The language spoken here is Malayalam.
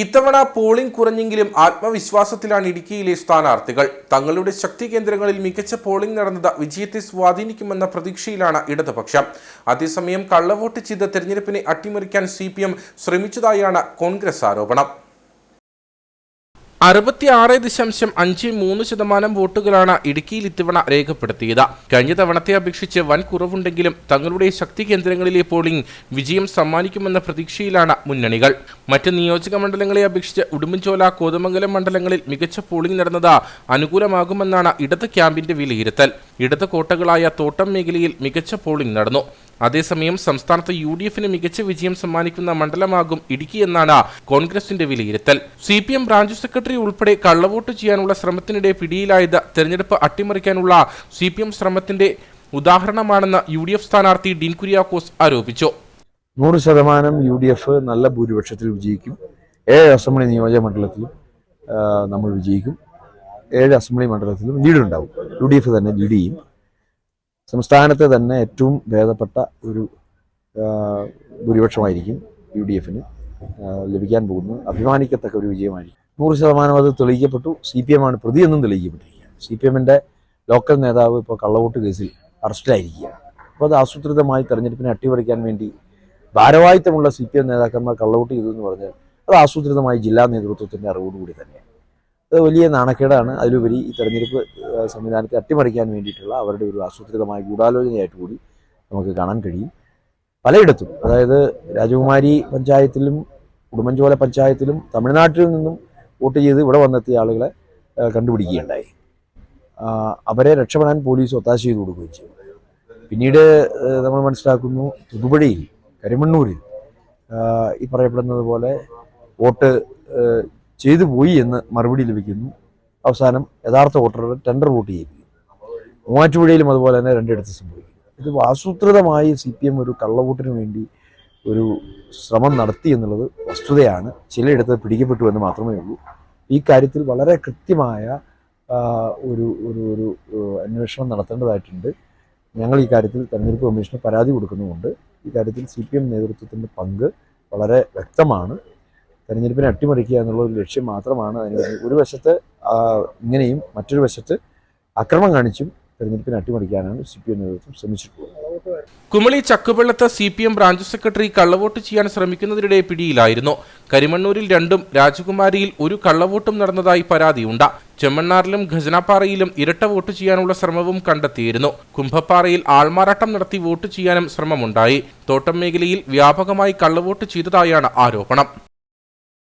ഇത്തവണ പോളിംഗ് കുറഞ്ഞെങ്കിലും ആത്മവിശ്വാസത്തിലാണ് ഇടുക്കിയിലെ സ്ഥാനാർത്ഥികൾ. തങ്ങളുടെ ശക്തി കേന്ദ്രങ്ങളിൽ മികച്ച പോളിംഗ് നടന്നത് വിജയത്തെ സ്വാധീനിക്കുമെന്ന പ്രതീക്ഷയിലാണ് ഇടതുപക്ഷം. അതേസമയം കള്ളവോട്ട് ചെയ്ത് തെരഞ്ഞെടുപ്പിനെ അട്ടിമറിക്കാൻ സി ശ്രമിച്ചതായാണ് കോൺഗ്രസ് ആരോപണം. അറുപത്തിയാറ് ദശാംശം അഞ്ച് മൂന്ന് ശതമാനം വോട്ടുകളാണ് ഇടുക്കിയിൽ ഇത്തവണ രേഖപ്പെടുത്തിയത്. കഴിഞ്ഞ തവണത്തെ അപേക്ഷിച്ച് വൻ കുറവുണ്ടെങ്കിലും തങ്ങളുടെ ശക്തി കേന്ദ്രങ്ങളിലെ പോളിംഗ് വിജയം സമ്മാനിക്കുമെന്ന പ്രതീക്ഷയിലാണ് മുന്നണികൾ. മറ്റ് നിയോജക മണ്ഡലങ്ങളെ അപേക്ഷിച്ച് ഉടുമ്പൻചോല കോതമംഗലം മണ്ഡലങ്ങളിൽ മികച്ച പോളിംഗ് നടന്നത് അനുകൂലമാകുമെന്നാണ് ഇടത് ക്യാമ്പിന്റെ വിലയിരുത്തൽ. ഇടത് കോട്ടകളായ തോട്ടം മേഖലയിൽ മികച്ച പോളിംഗ് നടന്നു. അതേസമയം സംസ്ഥാനത്ത് യു ഡി എഫിന് മികച്ച വിജയം സമ്മാനിക്കുന്ന മണ്ഡലമാകും ഇടുക്കി എന്നാണ് കോൺഗ്രസിന്റെ വിലയിരുത്തൽ. C P M branch secretary ഉൾപ്പെടെ കള്ളവോട്ട് ചെയ്യാനുള്ള ശ്രമത്തിനിടെ പിടിയിലായത് തെരഞ്ഞെടുപ്പ് അട്ടിമറിക്കാനുള്ള സി പി എം ശ്രമത്തിന്റെ ഉദാഹരണമാണെന്ന് യു ഡി എഫ് സ്ഥാനാർത്ഥി ഡീൻ കുര്യാക്കോസ് ആരോപിച്ചു. നൂറ് ശതമാനം യു ഡി എഫ് നല്ല ഭൂരിപക്ഷത്തിൽ വിജയിക്കും. ഏഴ് അസംബ്ലി നിയോജക മണ്ഡലത്തിലും നമ്മൾ വിജയിക്കും. ഏഴ് അസംബ്ലി മണ്ഡലത്തിലും ലീഡ് ഉണ്ടാവും യു ഡി എഫ് തന്നെ ലീഡ് ചെയ്യും. സംസ്ഥാനത്തെ തന്നെ ഏറ്റവും ഭേദപ്പെട്ട ഒരു ഭൂരിപക്ഷമായിരിക്കും യു ഡി എഫിന് ലഭിക്കാൻ പോകുന്നത് അഭിമാനിക്കത്തക്ക ഒരു വിജയമായിരിക്കും. നൂറ് ശതമാനം അത് തെളിയിക്കപ്പെട്ടു. സി പി ആണ് പ്രതിയെന്നും തെളിയിക്കപ്പെട്ടിരിക്കുകയാണ്. സി പി എമ്മിന്റെ ലോക്കൽ നേതാവ് ഇപ്പോൾ കള്ളവോട്ട് കേസിൽ അറസ്റ്റിലായിരിക്കുകയാണ്. അപ്പോൾ അത് ആസൂത്രിതമായി തെരഞ്ഞെടുപ്പിനെ അട്ടിമറിക്കാൻ വേണ്ടി ഭാരവാഹിത്വമുള്ള സി പി എം നേതാക്കന്മാർ കള്ളവോട്ട് ചെയ്തു എന്ന് പറഞ്ഞാൽ അത് ആസൂത്രിതമായി ജില്ലാ നേതൃത്വത്തിന്റെ അറിവോടുകൂടി തന്നെ അത് വലിയ നാണക്കേടാണ്. അതിലുപരി ഈ തെരഞ്ഞെടുപ്പ് സംവിധാനത്തെ അട്ടിമറിക്കാൻ വേണ്ടിയിട്ടുള്ള അവരുടെ ഒരു ആസൂത്രിതമായ ഗൂഢാലോചനയായിട്ട് കൂടി നമുക്ക് കാണാൻ കഴിയും. പലയിടത്തും. അതായത് രാജകുമാരി പഞ്ചായത്തിലും ഉടുമ്പൻചോല പഞ്ചായത്തിലും തമിഴ്നാട്ടിൽ നിന്നും വോട്ട് ചെയ്ത് ഇവിടെ വന്നെത്തിയ ആളുകളെ കണ്ടുപിടിക്കുകയുണ്ടായി. അവരെ രക്ഷപ്പെടാൻ പോലീസ് ഒത്താശ ചെയ്ത് കൊടുക്കുകയും ചെയ്തു. പിന്നീട് നമ്മൾ മനസ്സിലാക്കുന്നു തുതുപുഴയിൽ കരിമണ്ണൂരിൽ ഈ പറയപ്പെടുന്നത് പോലെ വോട്ട് ചെയ്തു പോയി എന്ന് മറുപടി ലഭിക്കുന്നു. അവസാനം യഥാർത്ഥ വോട്ടറുടെ ടെൻഡർ വോട്ട് ചെയ്യിപ്പിക്കുന്നു. മൂവാറ്റുപുഴയിലും അതുപോലെ തന്നെ രണ്ടിടത്ത് സംഭവിക്കുന്നു ഇത് ആസൂത്രിതമായി സി പി എം ഒരു കള്ളവോട്ടിന് വേണ്ടി ഒരു ശ്രമം നടത്തി എന്നുള്ളത് വസ്തുതയാണ്. ചിലയിടത്ത് പിടിക്കപ്പെട്ടു എന്ന് മാത്രമേ ഉള്ളൂ. ഈ കാര്യത്തിൽ വളരെ കൃത്യമായ ഒരു ഒരു ഒരു അന്വേഷണം നടത്തേണ്ടതായിട്ടുണ്ട്. ഞങ്ങൾ ഈ കാര്യത്തിൽ തെരഞ്ഞെടുപ്പ് കമ്മീഷന് പരാതി കൊടുക്കുന്നുമുണ്ട്. ഈ കാര്യത്തിൽ സി പി എം നേതൃത്വത്തിന്റെ പങ്ക് വളരെ വ്യക്തമാണ്. തെരഞ്ഞെടുപ്പിനെ അട്ടിമറിക്കുക എന്നുള്ള ഒരു ലക്ഷ്യം മാത്രമാണ്. അതിന് ഒരു വശത്ത് ഇങ്ങനെയും മറ്റൊരു വശത്ത് അക്രമം കാണിച്ചും തെരഞ്ഞെടുപ്പിനെ അട്ടിമറിക്കാനാണ് സി പി എം നേതൃത്വം ശ്രമിച്ചിട്ടുള്ളത്. Kumily ചക്കുവെള്ളത്ത് C P M branch secretary കള്ളവോട്ട് ചെയ്യാൻ ശ്രമിക്കുന്നതിനിടെ പിടിയിലായിരുന്നു. കരിമണ്ണൂരിൽ രണ്ടും രാജകുമാരിയിൽ ഒരു കള്ളവോട്ടും നടന്നതായി പരാതിയുണ്ട്. ചെമ്മണ്ണാറിലും ഖജനാപ്പാറയിലും ഇരട്ട വോട്ട് ചെയ്യാനുള്ള ശ്രമവും കണ്ടെത്തിയിരുന്നു. കുംഭപ്പാറയിൽ ആൾമാറാട്ടം നടത്തി വോട്ട് ചെയ്യാനും ശ്രമമുണ്ടായി. തോട്ടം മേഖലയിൽ വ്യാപകമായി കള്ളവോട്ട് ചെയ്തതായാണ് ആരോപണം.